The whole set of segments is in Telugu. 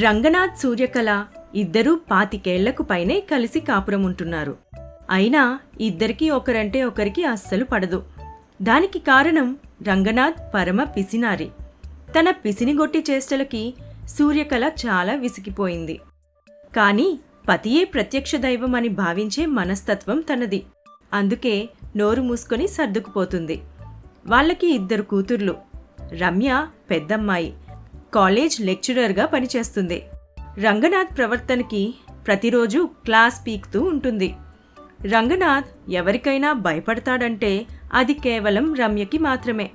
రంగనాథ్ సూర్యకళ ఇద్దరూ పాతికేళ్ళకు పైనే కలిసి కాపురం ఉంటున్నారు అయినా ఇద్దరికీ ఒకరంటే ఒకరికి అస్సలు పడదు. దానికి కారణం రంగనాథ్ పరమ పిసినారి. తన పిసినిగొట్టి చేష్టలకి సూర్యకళ చాలా విసిగిపోయింది. కాని పతియే ప్రత్యక్ష దైవం అని భావించే మనస్తత్వం తనది. అందుకే నోరు మూసుకొని సర్దుకుపోతుంది. వాళ్ళకి ఇద్దరు కూతుర్లు. రమ్య పెద్దమ్మాయి. కాలేజ్ లెక్చరర్గా పనిచేస్తుంది. రంగనాథ్ ప్రవర్తనకి ప్రతిరోజు క్లాస్ పీక్తూ ఉంటుంది. రంగనాథ్ ఎవరికైనా భయపడతాడంటే అది కేవలం రమ్యకి మాత్రమే.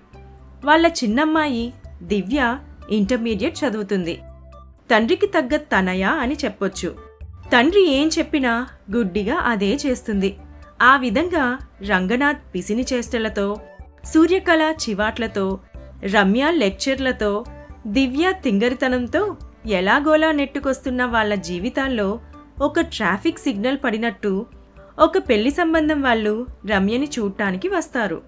వాళ్ళ చిన్నమ్మాయి దివ్య ఇంటర్మీడియట్ చదువుతుంది. తండ్రికి తగ్గ తనయ అని చెప్పొచ్చు. తండ్రి ఏం చెప్పినా గుడ్డిగా అదే చేస్తుంది. ఆ విధంగా రంగనాథ్ పిసిని చేష్టలతో సూర్యకళ చివాట్లతో రమ్య లెక్చర్లతో దివ్య తింగరితనంతో ఎలాగోలా నెట్టుకొస్తున్న వాళ్ళ జీవితాల్లో ఒక ట్రాఫిక్ సిగ్నల్ పడినట్టు ఒక పెళ్ళి సంబంధం వాళ్ళు రమ్యని చూడటానికి వస్తారు.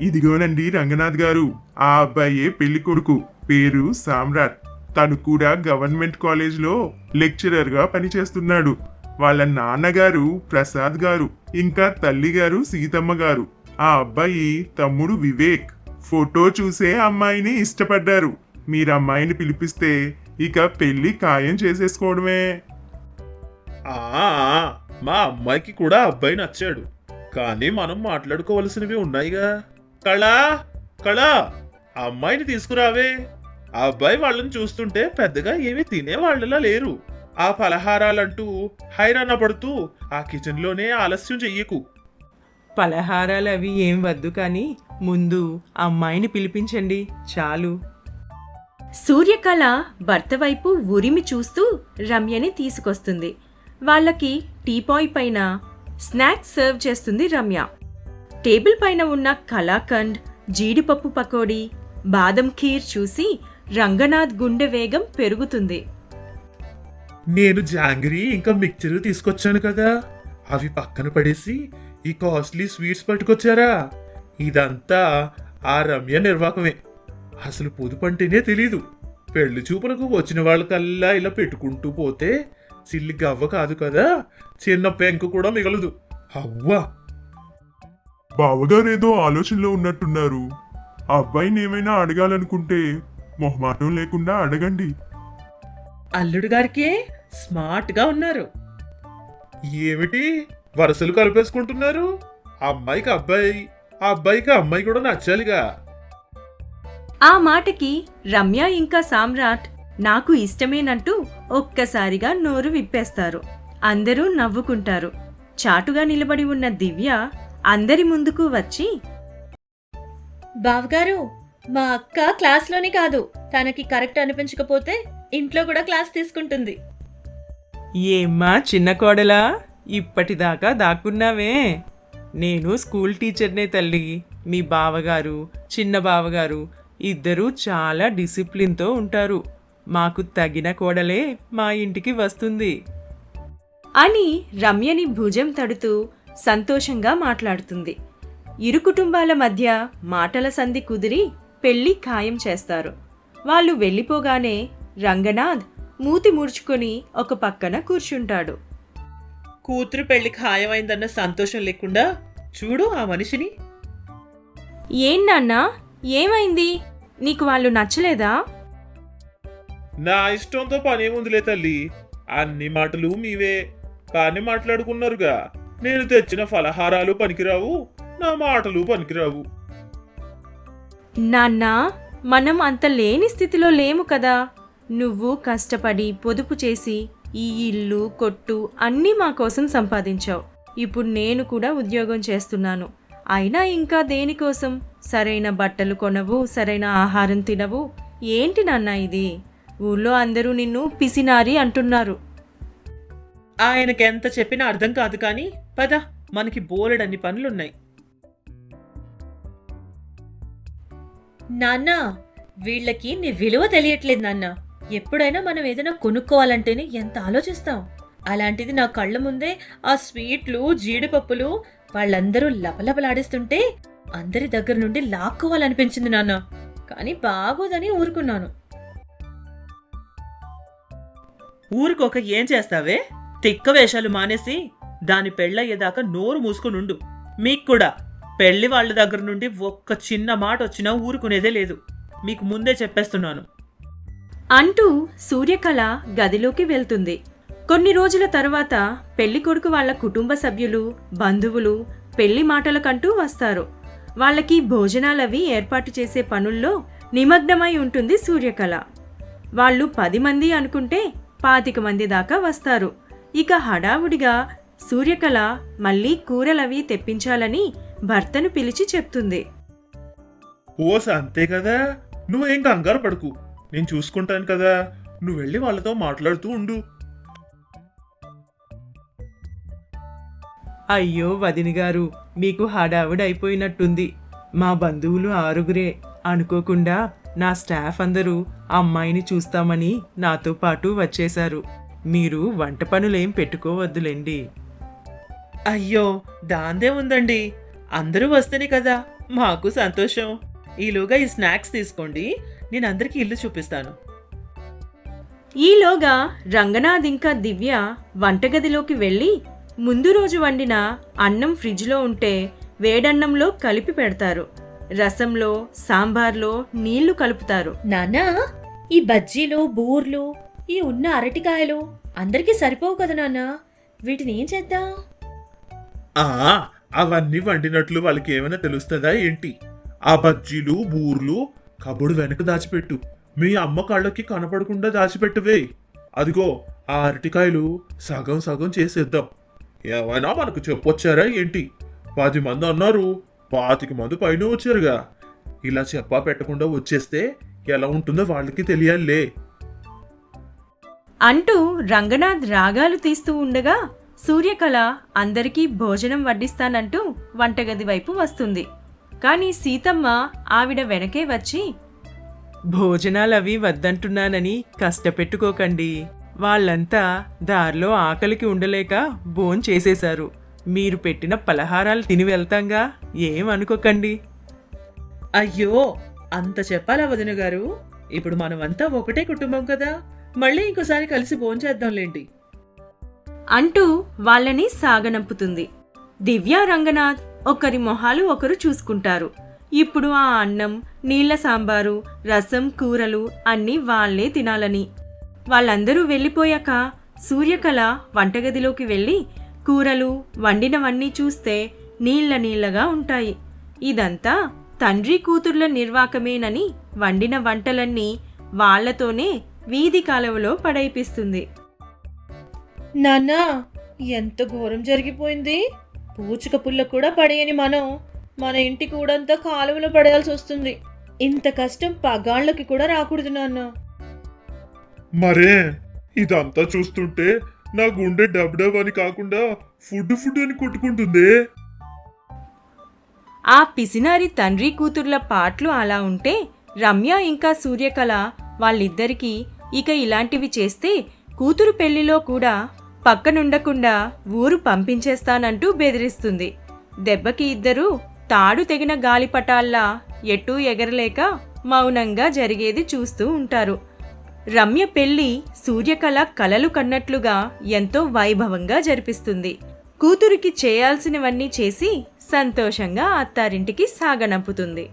ఇదిగోనండి రంగనాథ్ గారు ఆ అబ్బాయే పెళ్ళి కొడుకు పేరు సామ్రాట్. తను కూడా గవర్నమెంట్ కాలేజ్లో లెక్చరర్గా పనిచేస్తున్నాడు. వాళ్ళ నాన్నగారు ప్రసాద్ గారు ఇంకా తల్లి గారు సీతమ్మ గారు. ఆ అబ్బాయి తమ్ముడు వివేక్. ఫోటో చూసే అమ్మాయిని ఇష్టపడ్డారు. మీరు అమ్మాయిని పిలిపిస్తే ఇక పెళ్ళి ఖాయం చేసేసుకోవడమే. ఆ మా అమ్మాయికి కూడా అబ్బాయి నచ్చాడు. కానీ మనం మాట్లాడుకోవలసినవి ఉన్నాయిగా. కళా కళా ఆ అమ్మాయిని తీసుకురావే. ఆ అబ్బాయి వాళ్ళని చూస్తుంటే పెద్దగా ఏమీ తినేవాళ్ళలా లేరు. ఆ పలహారాలంటూ హైరాణ పడుతూ ఆ కిచెన్లోనే ఆలస్యం చెయ్యకు. పలహారాలు అవి ఏం వద్దు కానీ ముందు అమ్మాయిని పిలిపించండి చాలు. సూర్యకళ భర్త వైపు ఉరిమి చూస్తూ రమ్యని తీసుకొస్తుంది. వాళ్ళకి టీపాయ్ పైన స్నాక్స్ సర్వ్ చేస్తుంది రమ్య. టేబుల్ పైన ఉన్న కలాకండ్ జీడిపప్పు పకోడీ బాదం ఖీర్ చూసి రంగనాథ్ గుండె వేగం పెరుగుతుంది. నేను జాంగ్రీ ఇంకా మిక్చర్ తీసుకొచ్చాను కదా. అవి పక్కన పడేసి ఈ కాస్ట్లీ స్వీట్స్ పట్టుకొచ్చారా? ఇదంతా ఆ రమ్య నిర్వాకమే అసలు పొదుపు అంటేనే తెలీదు. పెళ్ళి చూపులకు వచ్చిన వాళ్ళకల్లా ఇలా పెట్టుకుంటూ పోతే చిల్లి గవ్వ కాదు కదా? చిన్న పెంకు కూడా మిగలదు. అవ్వా! బావగారు ఏదో ఆలోచనలో ఉన్నట్టున్నారు. అబ్బాయిని ఏమైనా అడగాలనుకుంటే మొహమాటం లేకుండా అడగండి. అల్లుడు గారికి స్మార్ట్గా ఉన్నారు. ఏమిటి? వరుసలు కలిపేసుకుంటున్నారు? అమ్మాయికి అబ్బాయి ఆ అబ్బాయికి అమ్మాయి కూడా నచ్చాలిగా. ఆ మాటకి రమ్య ఇంకా సామ్రాట్ నాకు ఇష్టమేనంటూ ఒక్కసారిగా నోరు విప్పేస్తారు. అందరూ నవ్వుకుంటారు. చాటుగా నిలబడి ఉన్న దివ్య అందరి ముందుకు వచ్చి బావగారు మా అక్క క్లాస్లోనే కాదు. తనకి కరెక్ట్ అనిపించకపోతే ఇంట్లో కూడా క్లాస్ తీసుకుంటుంది. ఏమ్మా చిన్న కోడలా? ఇప్పటిదాకా దాక్కున్నావే. నేను స్కూల్ టీచర్నే తల్లి. మీ బావగారు చిన్న బావగారు ఇద్దరూ చాలా డిసిప్లిన్తో ఉంటారు. మాకు తగిన కోడలే మా ఇంటికి వస్తుంది. అని రమ్యని భుజం తడుతూ సంతోషంగా మాట్లాడుతుంది. ఇరు కుటుంబాల మధ్య మాటల సంధి కుదిరి పెళ్ళి ఖాయం చేస్తారు. వాళ్ళు వెళ్ళిపోగానే రంగనాథ్ మూతి ముడుచుకొని ఒక పక్కన కూర్చుంటాడు. కూతురు పెళ్ళి ఖాయమైందన్న సంతోషం లేకుండా చూడు ఆ మనిషిని. ఏం నాన్నా? ఏమైంది? నీకు వాళ్ళు నచ్చలేదా? నా ఇష్టంతో పనేముందిలే తల్లి. అన్ని మాటలు మీవే. కానీ మాట్లాడుకున్నారుగా. నేను తెచ్చిన ఫలహారాలు పనికిరావు నా మాటలు పనికిరావు. నాన్నా మనం అంత లేని స్థితిలో లేము కదా. నువ్వు కష్టపడి పొదుపు చేసి ఈ ఇల్లు కొట్టు అన్నీ మా కోసం సంపాదించావు. ఇప్పుడు నేను కూడా ఉద్యోగం చేస్తున్నాను. అయినా ఇంకా దేనికోసం? సరైన బట్టలు కొనవు సరైన ఆహారం తినవు. ఏంటి నాన్న ఇది? ఊళ్ళో అందరూ నిన్ను పిసినారి అంటున్నారు. ఆయనకి ఎంత చెప్పినా అర్థం కాదు కానీ పద మనకి బోలెడన్ని పనులున్నాయి. నాన్న వీళ్ళకి నీ విలువ తెలియట్లేదు నాన్న. ఎప్పుడైనా మనం ఏదైనా కొనుక్కోవాలంటేనే ఎంత ఆలోచిస్తాం? అలాంటిది నా కళ్ళ ముందే ఆ స్వీట్లు జీడిపప్పులు వాళ్ళందరూ లపలపలాడిస్తుంటే అందరి దగ్గర నుండి లాక్కోవాలనిపించింది నాన్న. కానీ బాగోదని ఊరుకున్నాను. ఊరికొక ఏం చేస్తావే? తిక్క వేషాలు మానేసి దాని పెళ్ళయ్యేదాకా నోరు మూసుకునుండు మీకు కూడా పెళ్ళి వాళ్ళ దగ్గర నుండి ఒక్క చిన్న మాట వచ్చినా ఊరుకునేదే లేదు. మీకు ముందే చెప్పేస్తున్నాను. అంటూ సూర్యకళ గదిలోకి వెళ్తుంది. కొన్ని రోజుల తర్వాత పెళ్ళి కొడుకు వాళ్ళ కుటుంబ సభ్యులు బంధువులు పెళ్ళి మాటలకంటూ వస్తారు. వాళ్ళకి భోజనాలవి ఏర్పాటు చేసే పనుల్లో నిమగ్నమై ఉంటుంది సూర్యకళ. వాళ్ళు పది మంది అనుకుంటే పాతిక మంది దాకా వస్తారు. ఇక హడావుడిగా సూర్యకళ మళ్ళీ కూరలవి తెప్పించాలని భర్తను పిలిచి చెప్తుంది. ఓస అంతే కదా? నువ్వేం కంగారు పడుకు. నేను చూసుకుంటాను కదా. నువ్వు వెళ్ళి వాళ్ళతో మాట్లాడుతూ ఉండు. అయ్యో వదిన గారు మీకు హడావుడైపోయినట్టుంది. మా బంధువులు ఆరుగురే. అనుకోకుండా నా స్టాఫ్ అందరూ అమ్మాయిని చూస్తామని నాతో పాటు వచ్చేశారు. మీరు వంట పనులేం పెట్టుకోవద్దులేండి. అయ్యో దాందే ఉందండి. అందరూ వస్తేనే కదా. మాకు సంతోషం. ఈలోగా ఈ స్నాక్స్ తీసుకోండి. నేను అందరికీ ఇల్లు చూపిస్తాను. ఈలోగా రంగనాథ్ ఇంకా దివ్య వంటగదిలోకి వెళ్ళి ముందు రోజు వండిన అన్నం ఫ్రిడ్జ్లో ఉంటే వేడన్నంలో కలిపి పెడతారు. రసంలో సాంబార్లో నీళ్ళు కలుపుతారు. నాన్నా ఈ బజ్జీలు బూర్లు ఈ ఉన్న అరటికాయలు అందరికీ సరిపోవు కదా నాన్న? వీటిని ఏం చేద్దాం? ఆ అవన్నీ వండినట్లు వాళ్ళకి ఏమైనా తెలుస్తుందా ఏంటి? ఆ బజ్జీలు బూర్లు కబుడు వెనక దాచిపెట్టు. మీ అమ్మ కళ్ళకి కనపడకుండా దాచిపెట్టువే. అదిగో ఆ అరటికాయలు సగం సగం చేసేద్దాం. ఏమైనా మనకు చెప్పొచ్చారా ఏంటి? పది మంది అన్నారు పాతిక మంది పైన వచ్చారుగా. ఇలా చెప్పా పెట్టకుండా వచ్చేస్తే ఎలా ఉంటుందో వాళ్ళకి తెలియాలే అంటూ రంగనాథ్ రాగాలు తీస్తూ ఉండగా సూర్యకళ అందరికీ భోజనం వడ్డిస్తానంటూ వంటగది వైపు వస్తుంది. కానీ సీతమ్మ ఆవిడ వెనకే వచ్చి భోజనాలవి వద్దంటున్నానని కష్టపెట్టుకోకండి. వాళ్ళంతా దారిలో ఆకలికి ఉండలేక భోన్ చేసేశారు. మీరు పెట్టిన పలహారాలు తిని వెళ్తాంగా? ఏం అనుకోకండి. అయ్యో అంత చెప్పాలా వదిన గారు? ఇప్పుడు మనమంతా ఒకటే కుటుంబం కదా. మళ్ళీ ఇంకోసారి కలిసి భోంచేద్దాంలేండి అంటూ వాళ్ళని సాగనంపుతుంది. దివ్య రంగనాథ్ ఒకరి మొహాలు ఒకరు చూసుకుంటారు. ఇప్పుడు ఆ అన్నం నీళ్ళ సాంబారు రసం కూరలు అన్నీ వాళ్ళే తినాలని. వాళ్ళందరూ వెళ్ళిపోయాక సూర్యకళ వంటగదిలోకి వెళ్ళి కూరలు వండినవన్నీ చూస్తే నీళ్ళ నీళ్ళగా ఉంటాయి. ఇదంతా తండ్రి కూతుర్ల నిర్వాకమేనని వండిన వంటలన్నీ వాళ్ళతోనే వీధి కాలువలో పడైపిస్తుంది. నాన్నా ఎంత ఘోరం జరిగిపోయింది. పూచుక పుల్ల కూడా పడేయని మనం మన ఇంటి కూడంతా కాలువలో పడేయాల్సి వస్తుంది ఇంత కష్టం పగాళ్ళకి కూడా రాకూడదు నాన్న. మరే ఇదంతా చూస్తుంటే నా గుండె డబ్ డబ్ అని కాకుండా ఫుడ్ ఫుడ్ అని కొట్టుకుంటుంది. ఆ పిసినారి తండ్రి కూతుర్ల పాటలు అలా ఉంటే రమ్య ఇంకా సూర్యకళ వాళ్ళిద్దరికీ ఇక ఇలాంటివి చేస్తే కూతురు పెళ్ళిలో కూడా పక్కనుండకుండా ఊరు పంపించేస్తానంటూ బెదిరిస్తుంది. దెబ్బకి ఇద్దరూ తాడు తెగిన గాలిపటాల్లా ఎటూ ఎగరలేక మౌనంగా జరిగేది చూస్తూ ఉంటారు. రమ్య పెళ్ళి సూర్యకళ కలలు కన్నట్లుగా ఎంతో వైభవంగా జరిపిస్తుంది. కూతురికి చేయాల్సినవన్నీ చేసి సంతోషంగా అత్తారింటికి సాగనంపుతుంది.